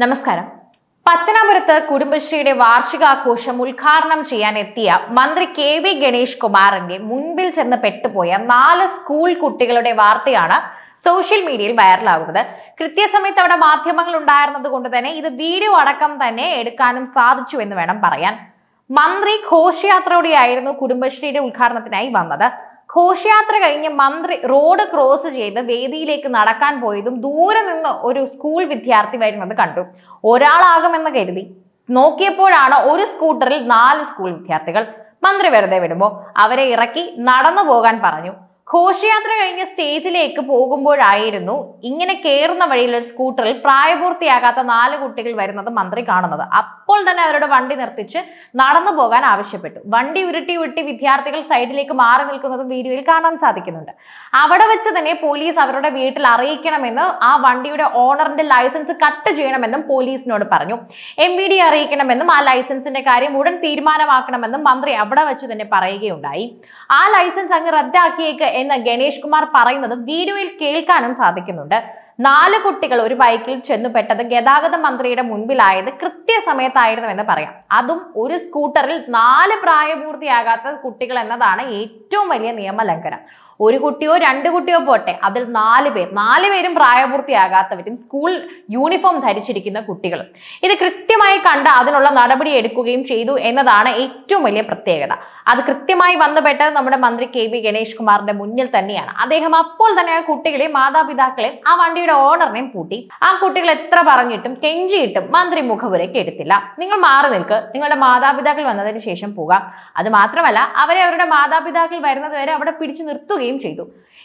നമസ്കാരം. പത്തനാപുരത്ത് കുടുംബശ്രീയുടെ വാർഷികാഘോഷം ഉദ്ഘാടനം ചെയ്യാൻ എത്തിയ മന്ത്രി കെ വി ഗണേഷ് കുമാറിന്റെ മുൻപിൽ ചെന്ന് പെട്ടുപോയ നാല് സ്കൂൾ കുട്ടികളുടെ വാർത്തയാണ് സോഷ്യൽ മീഡിയയിൽ വൈറലാകുന്നത്. കൃത്യസമയത്ത് അവിടെ മാധ്യമങ്ങൾ ഉണ്ടായിരുന്നത് കൊണ്ട് തന്നെ ഇത് വീഡിയോ അടക്കം തന്നെ എടുക്കാനും സാധിച്ചു എന്ന് വേണം പറയാൻ. മന്ത്രി ഘോഷയാത്രയോടെയായിരുന്നു കുടുംബശ്രീയുടെ ഉദ്ഘാടനത്തിനായി വന്നത്. ഘോഷയാത്ര കഴിഞ്ഞ് മന്ത്രി റോഡ് ക്രോസ് ചെയ്ത് വേദിയിലേക്ക് നടക്കാൻ പോയതും ദൂരെ നിന്ന് ഒരു സ്കൂൾ വിദ്യാർത്ഥി വരുന്നത് കണ്ടു. ഒരാളാകുമെന്ന് കരുതി. നോക്കിയപ്പോഴാണ് ഒരു സ്കൂട്ടറിൽ നാല് സ്കൂൾ വിദ്യാർത്ഥികൾ. മന്ത്രി വെറുതെ വിടുമ്പോൾ അവരെ ഇറക്കി നടന്നു പോകാൻ പറഞ്ഞു. ഘോഷയാത്ര കഴിഞ്ഞ സ്റ്റേജിലേക്ക് പോകുമ്പോഴായിരുന്നു ഇങ്ങനെ കയറുന്ന വഴിയിൽ ഒരു സ്കൂട്ടറിൽ പ്രായപൂർത്തിയാകാത്ത നാല് കുട്ടികൾ വരുന്നത് മന്ത്രി കാണുന്നത്. അപ്പോൾ തന്നെ അവരുടെ വണ്ടി നിർത്തിച്ച് നടന്നു പോകാൻ ആവശ്യപ്പെട്ടു. വണ്ടി ഉരുട്ടി ഉരുട്ടി വിദ്യാർത്ഥികൾ സൈഡിലേക്ക് മാറി നിൽക്കുന്നതും വീഡിയോയിൽ കാണാൻ സാധിക്കുന്നുണ്ട്. അവിടെ വെച്ച് തന്നെ പോലീസ് അവരുടെ വീട്ടിൽ അറിയിക്കണമെന്ന് ആ വണ്ടിയുടെ ഓണറിന്റെ ലൈസൻസ് കട്ട് ചെയ്യണമെന്നും പോലീസിനോട് പറഞ്ഞു. എം വി ഡി അറിയിക്കണമെന്നും ആ ലൈസൻസിന്റെ കാര്യം ഉടൻ തീരുമാനമാക്കണമെന്നും മന്ത്രി അവിടെ വെച്ച് തന്നെ പറയുകയുണ്ടായി. ആ ലൈസൻസ് അങ്ങ് റദ്ദാക്കിയേക്ക് എന്ന് ഗണേഷ് കുമാർ പറയുന്നത് വീഡിയോയിൽ കേൾക്കാനും സാധിക്കുന്നുണ്ട്. നാല് കുട്ടികൾ ഒരു ബൈക്കിൽ ചെന്നുപെട്ടത് ഗതാഗത മന്ത്രിയുടെ മുൻപിലായത് കൃത്യസമയത്തായിരുന്നു എന്ന് പറയാം. അതും ഒരു സ്കൂട്ടറിൽ നാല് പ്രായപൂർത്തിയാകാത്ത കുട്ടികൾ എന്നതാണ് ഏറ്റവും വലിയ നിയമലംഘനം. ഒരു കുട്ടിയോ രണ്ട് കുട്ടിയോ പോട്ടെ. അതിൽ നാല് പേർ. നാല് പേരും പ്രായപൂർത്തിയാകാത്തവരും സ്കൂൾ യൂണിഫോം ധരിച്ചിരിക്കുന്ന കുട്ടികളും ഇത് കൃത്യമായി കണ്ട് അതിനുള്ള നടപടി എടുക്കുകയും ചെയ്തു എന്നതാണ് ഏറ്റവും വലിയ പ്രത്യേകത. അത് കൃത്യമായി വന്നുപെട്ടത് നമ്മുടെ മന്ത്രി കെ വി ഗണേഷ് കുമാറിന്റെ മുന്നിൽ തന്നെയാണ്. അദ്ദേഹം അപ്പോൾ തന്നെ ആ കുട്ടികളെയും മാതാപിതാക്കളെയും ആ വണ്ടിയുടെ ഓണറിനെയും പൂട്ടി. ആ കുട്ടികൾ എത്ര പറഞ്ഞിട്ടും കെഞ്ചിയിട്ടും മന്ത്രി മുഖവുരയ്ക്ക് എടുത്തില്ല. നിങ്ങൾ മാറി നിൽക്ക്. നിങ്ങളുടെ മാതാപിതാക്കൾ വന്നതിന് ശേഷം പോകാം. അത് മാത്രമല്ല അവരെ അവരുടെ മാതാപിതാക്കൾ വരുന്നത് വരെ അവിടെ പിടിച്ചു നിർത്തുകയും ചെയ്തു.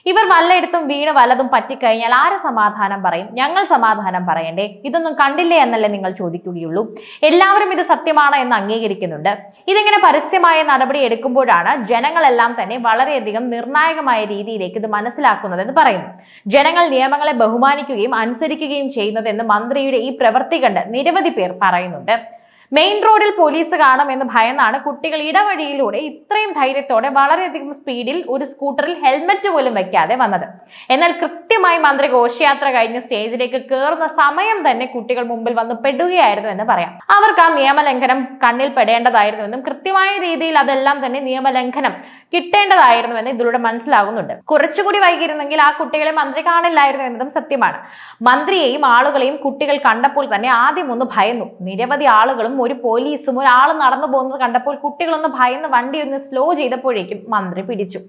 ഇവർ വല്ലയിടത്തും വീണ് വല്ലതും പറ്റിക്കഴിഞ്ഞാൽ ആര് സമാധാനം പറയും? ഞങ്ങൾ സമാധാനം പറയണ്ടേ? ഇതൊന്നും കണ്ടില്ലേ എന്നല്ലേ നിങ്ങൾ ചോദിക്കുകയുള്ളൂ. എല്ലാവരും ഇത് സത്യമാണ് എന്ന് അംഗീകരിക്കുന്നുണ്ട്. ഇതിങ്ങനെ പരസ്യമായ നടപടി എടുക്കുമ്പോഴാണ് ജനങ്ങളെല്ലാം തന്നെ വളരെയധികം നിർണായകമായ രീതിയിലേക്ക് ഇത് മനസ്സിലാക്കുന്നതെന്ന് പറയുന്നു ജനങ്ങൾ നിയമങ്ങളെ ബഹുമാനിക്കുകയും അനുസരിക്കുകയും ചെയ്യുന്നതെന്ന് മന്ത്രിയുടെ ഈ പ്രവൃത്തി കണ്ട് നിരവധി പേർ പറയുന്നുണ്ട്. മെയിൻ റോഡിൽ പോലീസ് കാണുമെന്ന് ഭയന്നാണ് കുട്ടികൾ ഇടവഴിയിലൂടെ ഇത്രയും ധൈര്യത്തോടെ വളരെയധികം സ്പീഡിൽ ഒരു സ്കൂട്ടറിൽ ഹെൽമറ്റ് പോലും വെക്കാതെ വന്നത്. എന്നാൽ കൃത്യമായി മന്ത്രി ഘോഷയാത്ര കഴിഞ്ഞ് സ്റ്റേജിലേക്ക് കയറുന്ന സമയം തന്നെ കുട്ടികൾ മുമ്പിൽ വന്ന് പെടുകയായിരുന്നു എന്ന് പറയാം. അവർക്ക് ആ നിയമലംഘനം കണ്ണിൽ പെടേണ്ടതായിരുന്നു എന്നും കൃത്യമായ രീതിയിൽ അതെല്ലാം തന്നെ നിയമലംഘനം കിട്ടേണ്ടതായിരുന്നു എന്ന് ഇതിലൂടെ മനസ്സിലാകുന്നുണ്ട് കുറച്ചുകൂടി വൈകിയിരുന്നെങ്കിൽ ആ കുട്ടികളെ മന്ത്രി കാണില്ലായിരുന്നു എന്നതും സത്യമാണ്. മന്ത്രിയെയും ആളുകളെയും കുട്ടികൾ കണ്ടപ്പോൾ തന്നെ ആദ്യം ഒന്ന് ഭയന്നു. നിരവധി ആളുകളും ഒരു പോലീസും ഒരാൾ നടന്നു പോകുന്നത് കണ്ടപ്പോൾ കുട്ടികളൊന്ന് ഭയന്ന് വണ്ടി ഒന്ന് സ്ലോ ചെയ്തപ്പോഴേക്കും മന്ത്രി പിടിച്ചു.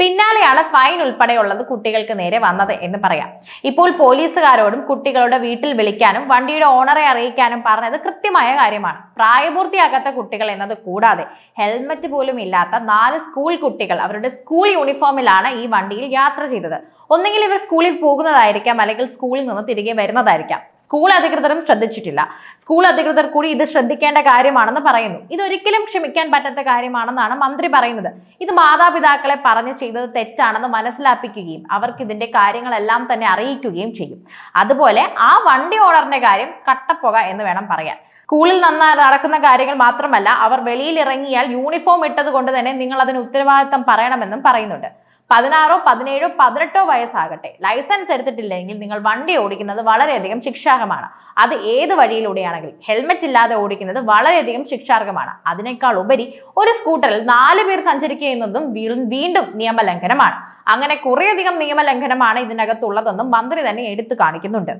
പിന്നാലെയാണ് ഫൈൻ ഉൾപ്പെടെയുള്ളത് കുട്ടികൾക്ക് നേരെ വന്നത് എന്ന് പറയാം. ഇപ്പോൾ പോലീസുകാരോടും കുട്ടികളുടെ വീട്ടിൽ വിളിക്കാനും വണ്ടിയുടെ ഓണറെ അറിയിക്കാനും പറഞ്ഞത് കൃത്യമായ കാര്യമാണ്. പ്രായപൂർത്തിയാകാത്ത കുട്ടികൾ എന്നത് കൂടാതെ ഹെൽമറ്റ് പോലും ഇല്ലാത്ത നാല് സ്കൂൾ കുട്ടികൾ അവരുടെ സ്കൂൾ യൂണിഫോമിലാണ് ഈ വണ്ടിയിൽ യാത്ര ചെയ്തത്. ഒന്നെങ്കിൽ ഇവർ സ്കൂളിൽ പോകുന്നതായിരിക്കാം അല്ലെങ്കിൽ സ്കൂളിൽ നിന്ന് തിരികെ വരുന്നതായിരിക്കാം. സ്കൂൾ അധികൃതരും ശ്രദ്ധിച്ചിട്ടില്ല. സ്കൂൾ അധികൃതർ കൂടി ഇത് ശ്രദ്ധിക്കേണ്ട കാര്യമാണെന്ന് പറയുന്നു. ഇതൊരിക്കലും ക്ഷമിക്കാൻ പറ്റാത്ത കാര്യമാണെന്നാണ് മന്ത്രി പറയുന്നത്. ഇത് മാതാപിതാക്കളെ പറഞ്ഞു ചെയ്തത് തെറ്റാണെന്ന് മനസ്സിലാപ്പിക്കുകയും അവർക്ക് ഇതിന്റെ കാര്യങ്ങളെല്ലാം തന്നെ അറിയിക്കുകയും ചെയ്യും. അതുപോലെ ആ വണ്ടി ഓണറിന്റെ കാര്യം കട്ടപ്പുക എന്ന് വേണം പറയാൻ. സ്കൂളിൽ നന്നാ നടക്കുന്ന കാര്യങ്ങൾ മാത്രമല്ല അവർ വെളിയിൽ ഇറങ്ങിയാൽ യൂണിഫോം ഇട്ടത് കൊണ്ട് തന്നെ നിങ്ങൾ അതിന് ഉത്തരവാദിത്തം പറയണമെന്നും പറയുന്നുണ്ട്. പതിനാറോ പതിനേഴോ പതിനെട്ടോ വയസ്സാകട്ടെ. ലൈസൻസ് എടുത്തിട്ടില്ലെങ്കിൽ നിങ്ങൾ വണ്ടി ഓടിക്കുന്നത് വളരെയധികം ശിക്ഷാർഹമാണ്. അത് ഏത് വഴിയിലൂടെയാണെങ്കിലും ഹെൽമെറ്റ് ഇല്ലാതെ ഓടിക്കുന്നത് വളരെയധികം ശിക്ഷാർഹമാണ്. അതിനേക്കാൾ ഉപരി ഒരു സ്കൂട്ടറിൽ നാല് പേർ സഞ്ചരിക്കുക എന്നതും വീണ്ടും നിയമലംഘനമാണ്. അങ്ങനെ കുറേയധികം നിയമലംഘനമാണ് ഇതിനകത്തുള്ളതെന്നും മന്ത്രി തന്നെ എടുത്തു കാണിക്കുന്നുണ്ട്.